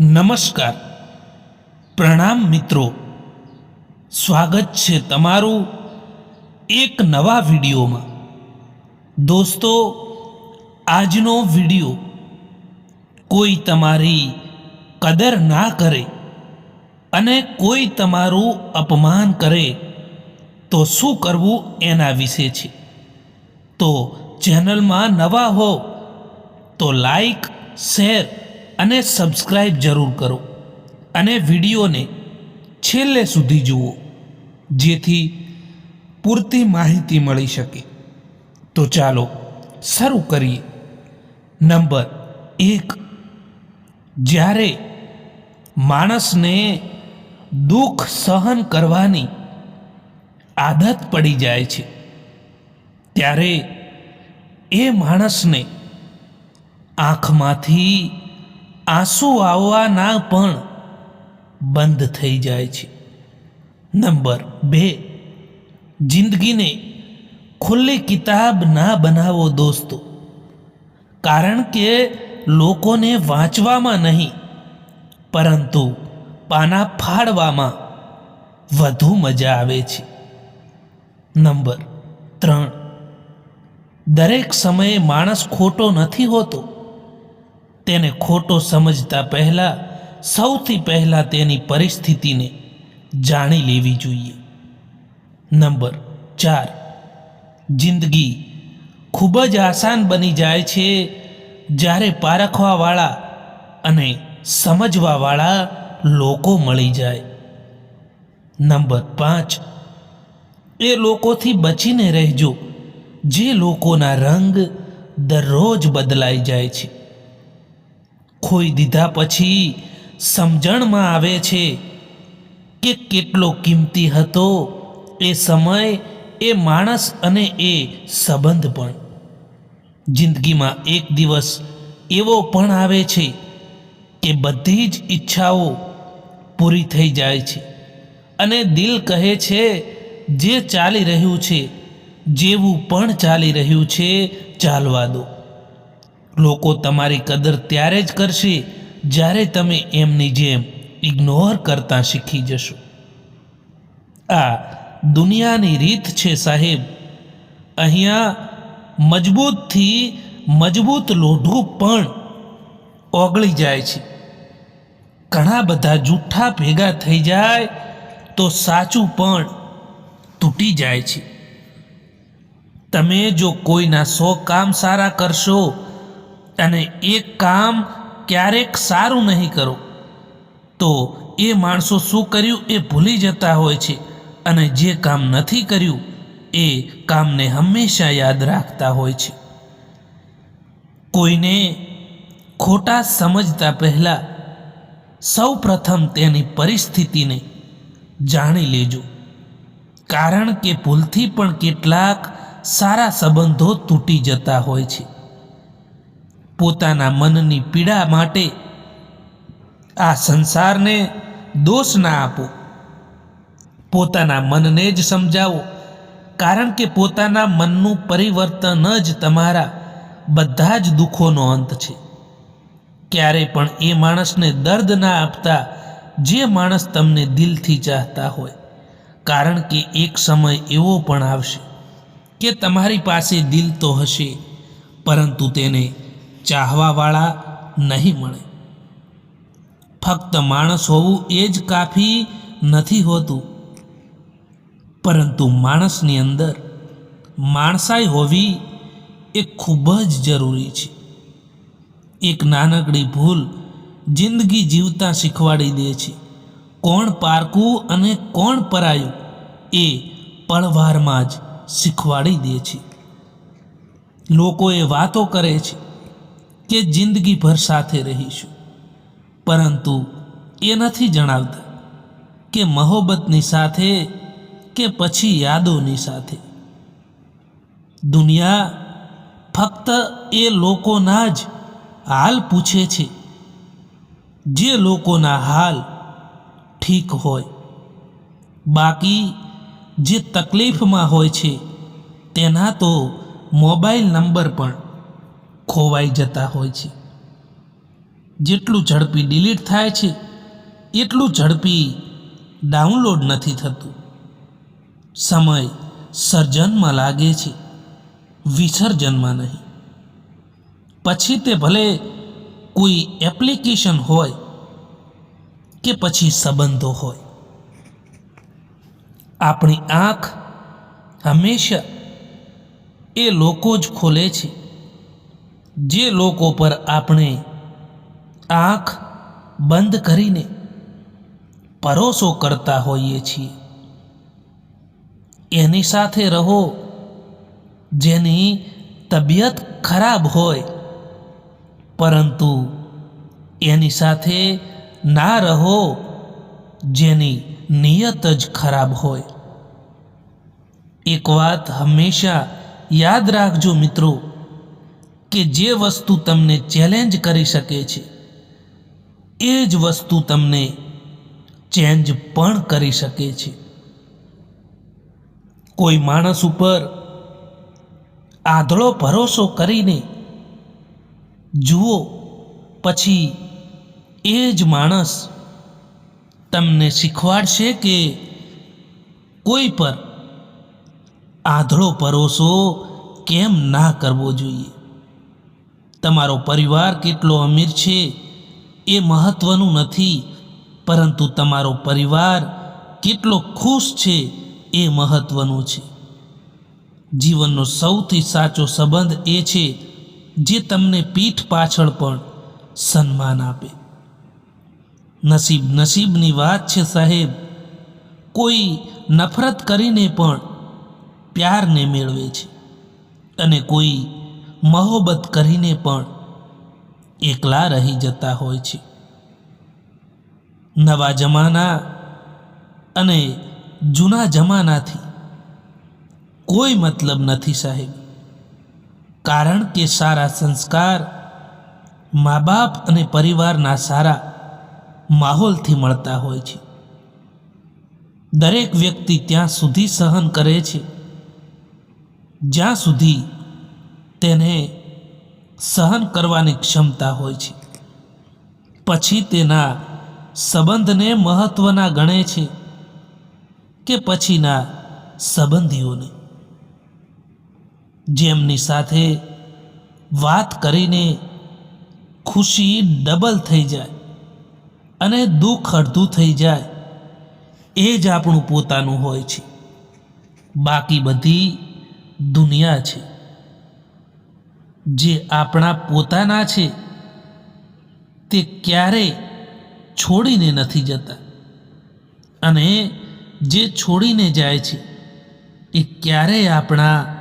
નમસ્કાર. પ્રણામ મિત્રો. સ્વાગત છે તમારું એક નવા વિડીયોમાં. દોસ્તો, આજનો વીડિયો કોઈ તમારી કદર ના કરે અને કોઈ તમારું અપમાન કરે, તો શું કરવું એના વિશે છે? તો ચેનલમાં નવા હો, તો લાઈક, શેર અને સબસ્ક્રાઈબ જરૂર કરો અને વિડીયોને છેલ્લે સુધી જુઓ, જેથી પૂરતી માહિતી મળી શકે. તો ચાલો શરૂ કરીએ. નંબર એક. જ્યારે માણસને દુઃખ સહન કરવાની આદત પડી જાય છે, ત્યારે એ માણસને આંખમાંથી આંસુ આવવાના પણ બંધ થઈ જાય છે. નંબર બે, જિંદગીને ખુલ્લી કિતાબ ના બનાવો દોસ્તો. કારણ કે લોકોને વાંચવામાં નહીં, પરંતુ પાના ફાડવામાં વધુ મજા આવે છે. નંબર ત્રણ, દરેક સમયે માણસ ખોટો નથી હોતો. તેને ખોટો સમજતા પહેલાં, સૌથી પહેલાં તેની પરિસ્થિતિને જાણી લેવી જોઈએ. નંબર ચાર. જિંદગી ખૂબ જ આસાન બની જાય છે જ્યારે પારખવાવાળા અને સમજવાવાળા લોકો મળી જાય. નંબર પાંચ. એ લોકોથી બચીને રહેજો, જે લોકોના રંગ દરરોજ બદલાઈ જાય છે. ખોઈ દીધા પછી સમજણમાં આવે છે કે કેટલો કિંમતી હતો એ સમય, એ માણસ અને એ સંબંધ પણ. જિંદગીમાં એક દિવસ એવો પણ આવે છે કે બધી જ ઈચ્છાઓ પૂરી થઈ જાય છે અને દિલ કહે છે, જે ચાલી રહ્યું છે, જેવું પણ ચાલી રહ્યું છે, ચાલવા દો. લોકો તમારી કદર ત્યારે જ કરશે જ્યારે તમે એમની જેમ ઇગ્નોર કરતા શીખી જશો. આ દુનિયાની રીત છે સાહેબ. અહીંયા મજબૂતથી મજબૂત લોઢું પણ ઓગળી જાય છે. ઘણા બધા જૂઠા ભેગા થઈ જાય તો સાચું પણ તૂટી જાય છે. તમે જો કોઈના સો કામ સારા કરશો અને એ કામ ક્યારેક સારું નહીં કરો, તો એ માણસો શું કર્યું એ ભૂલી જતા હોય છે અને જે કામ નથી કર્યું એ કામને હંમેશા યાદ રાખતા હોય છે. કોઈને ખોટા સમજતા પહેલાં સૌ પ્રથમ તેની પરિસ્થિતિને જાણી લેજો, કારણ કે ભૂલથી પણ કેટલાક સારા સંબંધો તૂટી જતા હોય છે. પોતાના મનની પીડા માટે આ સંસારને દોષ ના આપો. પોતાના મનને જ સમજાવો, કારણ કે પોતાના મનનું પરિવર્તન જ તમારા બધા જ દુઃખોનો અંત છે. ક્યારે પણ એ માણસને દર્દ ના આપતા જે માણસ તમને દિલથી ચાહતા હોય, કારણ કે એક સમય એવો પણ આવશે કે તમારી પાસે દિલ તો હશે, પરંતુ તેને ચાહવાવાળા નહીં મળે. ફક્ત માણસ હોવું એ જ કાફી નથી હોતું. પરંતુ માણસની અંદર માણસાઈ હોવી એ ખૂબ જ જરૂરી છે. એક નાનકડી ભૂલ જિંદગી જીવતા શીખવાડી દે છે. કોણ પારકું અને કોણ પરાયું એ પળવારમાં જ શીખવાડી દે છે. લોકો એ વાતો કરે છે. કે જિંદગીભર સાથે રહીશું. પરંતુ એ નથી જણાવતા કે મહોબતની સાથે કે પછી યાદોની સાથે. દુનિયા ફક્ત એ લોકોના જ હાલ પૂછે છે, જે લોકોના હાલ ઠીક હોય. બાકી જે તકલીફમાં હોય છે, તેના તો મોબાઈલ નંબર પણ ખોવાઈ જતા હોય છે. જેટલું ઝડપી ડિલીટ થાય છે, એટલું ઝડપી ડાઉનલોડ નથી થતું. સમય સર્જનમાં લાગે છે, વિસર્જનમાં નહીં. પછી તે ભલે કોઈ એપ્લિકેશન હોય કે પછી સંબંધો હોય, આપણી આંખ હંમેશા એ લોકો જ ખોલે છે. જે લોકો પર આપણે આંખ બંધ કરીને પરોસો કરતા હોઈએ છીએ. એની સાથે રહો, જેની તબિયત ખરાબ હોય, પરંતુ એની સાથે ના રહો, જેની નિયત જ ખરાબ હોય. એક વાત હંમેશા યાદ રાખજો મિત્રો. કે જે વસ્તુ તમને ચેલેન્જ કરી શકે છે, એ જ વસ્તુ તમને ચેન્જ પણ કરી શકે છે. કોઈ માણસ ઉપર આધળો ભરોસો કરીને જુઓ, પછી એ જ માણસ તમને શીખવાડશે કે કોઈ પર આધળો ભરોસો કેમ ના કરવો જોઈએ. તમારો પરિવાર કેટલો અમીર છે એ મહત્વનું નથી, પરંતુ તમારો પરિવાર કેટલો ખુશ છે એ મહત્વનું છે. જીવનનો સૌથી સાચો સંબંધ એ છે જે તમને પીઠ પાછળ પણ સન્માન આપે. નસીબ નસીબની વાત છે સાહેબ, કોઈ નફરત કરીને પણ પ્યારને મેળવે છે અને કોઈ મહોબત કરીને પણ એકલા રહી જતા હોય છે. નવા જમાના અને જૂના જમાનાથી કોઈ મતલબ નથી સાહેબ. કારણ કે સારા સંસ્કાર મા બાપ અને પરિવારના સારા માહોલથી મળતા હોય છે. દરેક વ્યક્તિ ત્યાં સુધી સહન કરે છે. જ્યાં સુધી તેને સહન કરવાની ક્ષમતા હોય છે. પછી તેના સંબંધને મહત્વના ગણે છે કે પછીના સંબંધીઓને. જેમની સાથે વાત કરીને ખુશી ડબલ થઈ જાય અને દુઃખ અડધું થઈ જાય, એ જ આપણું પોતાનું હોય છે. બાકી બધી દુનિયા છે. જે આપણા પોતાના છે, તે ક્યારેય છોડીને નથી જતા. અને જે છોડીને જાય છે, એ ક્યારેય આપણા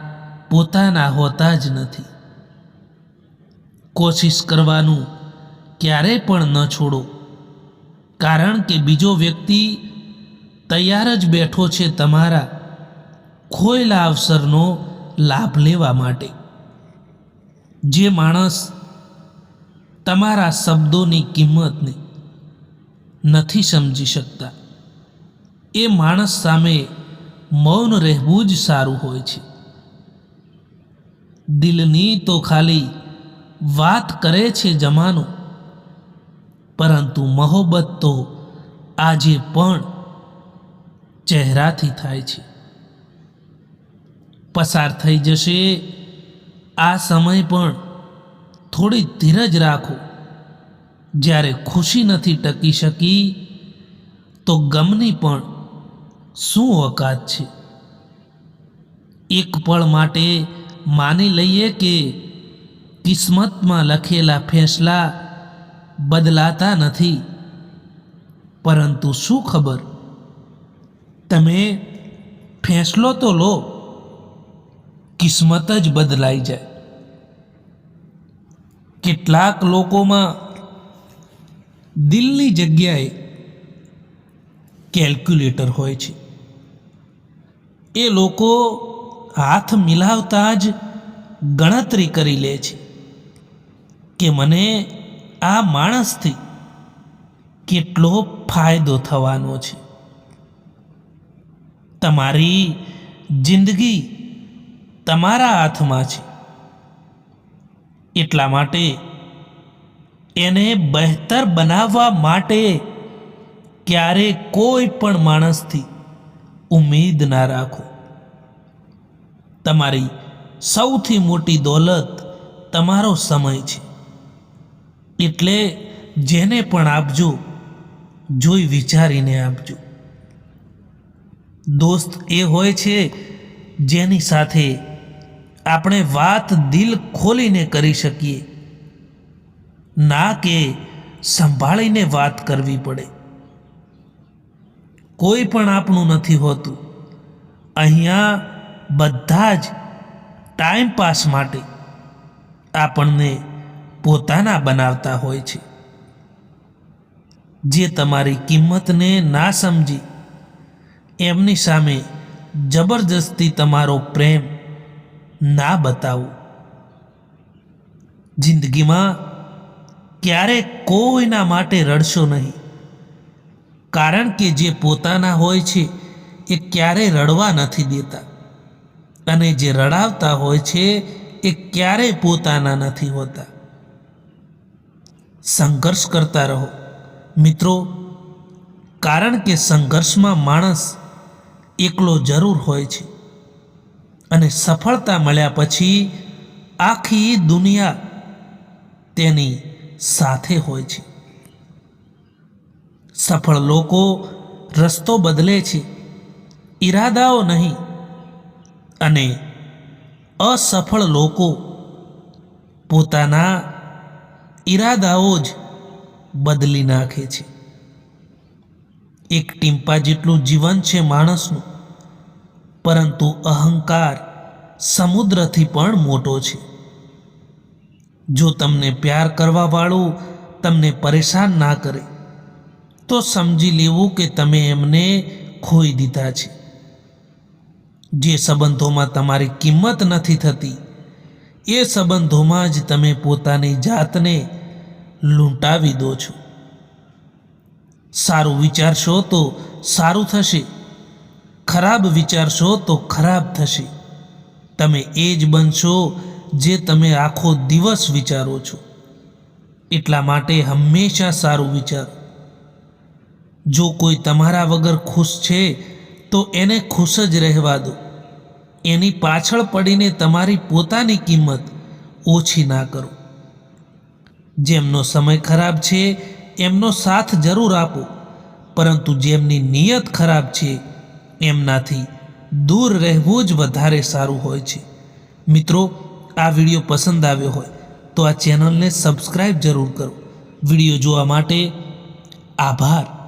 પોતાના હોતા જ નથી. કોશિશ કરવાનું ક્યારેય પણ ન છોડો. કારણ કે બીજો વ્યક્તિ તૈયાર જ બેઠો છે તમારા ખોયેલા અવસરનો લાભ લેવા માટે. જે માણસ તમારા શબ્દોની કિંમતને નથી સમજી શકતા. એ માણસ સામે મૌન રહેવું જ સારું હોય છે. દિલની તો ખાલી વાત કરે છે જમાનો, પરંતુ મહોબત તો આજે પણ ચહેરાથી થાય છે. પસાર થઈ જશે આ સમય પણ થોડી ધીરજ રાખો. જ્યારે ખુશી નથી ટકી શકી, તો ગમની પણ શું ઓકાત છે? એક પળ માટે માની લઈએ કે કિસ્મતમાં લખેલા ફેંસલા બદલાતા નથી. પરંતુ શું ખબર? તમે ફેંસલો તો લો, કિસ્મત જ બદલાઈ જાય. કેટલાક લોકોમાં દિલની જગ્યાએ કેલ્ક્યુલેટર હોય છે. એ લોકો હાથ મિલાવતા જ ગણતરી કરી લે છે કે મને આ માણસથી કેટલો ફાયદો થવાનો છે. તમારી જિંદગી તમારા હાથમાં છે. એટલા માટે એને બહેતર બનાવવા માટે ક્યારે કોઈ પણ માણસથી ઉમેદ ના રાખો. તમારી સૌથી મોટી દોલત તમારો સમય છે. એટલે જેને પણ આપજો, જોઈ વિચારીને આપજો. દોસ્ત એ હોય છે જેની સાથે આપણે વાત દિલ ખોલીને કરી શકીએ. ના કે સંભાળીને વાત કરવી પડે. કોઈ પણ આપણું નથી હોતું. અહીંયા બધા જ ટાઈમ પાસ માટે આપણને પોતાના બનાવતા હોય છે. જે તમારી કિંમતને ના સમજી, એમની સામે જબરજસ્તી તમારો પ્રેમ ના બતાવું. જિંદગીમાં ક્યારે કોઈના માટે રડશો નહીં. કારણ કે જે પોતાના હોય છે, એ ક્યારેય રડવા નથી દેતા. અને જે રડાવતા હોય છે, એ ક્યારેય પોતાના નથી હોતા. સંઘર્ષ કરતા રહો. મિત્રો, કારણ કે સંઘર્ષમાં માણસ એકલો જરૂર હોય છે. અને સફળતા મળ્યા પછી આખી દુનિયા તેની સાથે હોય છે. સફળ લોકો રસ્તો બદલે છે, ઈરાદાઓ નહીં, અને અસફળ લોકો પોતાના ઈરાદાઓ જ બદલી નાખે છે. એક ટીમ્પા જેટલું જીવન છે માણસનું પરંતુ અહંકાર સમુદ્રથી પણ મોટો છે. જો તમને પ્યાર કરવાવાળું તમને પરેશાન ના કરે, તો સમજી લેવું કે તમે એમને ખોઈ દીધા છે. જે સંબંધોમાં તમારી કિંમત નથી થતી, એ સંબંધોમાં જ તમે પોતાની જાતને લૂંટાવી દો છો. સારું વિચારશો તો સારું થશે. ખરાબ વિચારશો તો ખરાબ થશે. તમે એ જ બનશો જે તમે આખો દિવસ વિચારો છો. એટલા માટે હંમેશા સારું વિચારો. જો કોઈ તમારા વગર ખુશ છે, તો એને ખુશ જ રહેવા દો. એની પાછળ પડીને તમારી પોતાની કિંમત ઓછી ના કરો. જેમનો સમય ખરાબ છે, એમનો સાથ જરૂર આપો. પરંતુ જેમની નિયત ખરાબ છે એમનાથી દૂર રહેવું જ વધારે સારું હોય છે. મિત્રો, આ વીડિયો પસંદ આવ્યો હોય તો આ ચેનલને સબસ્ક્રાઈબ જરૂર કરો. વીડિયો જોવા માટે આભાર.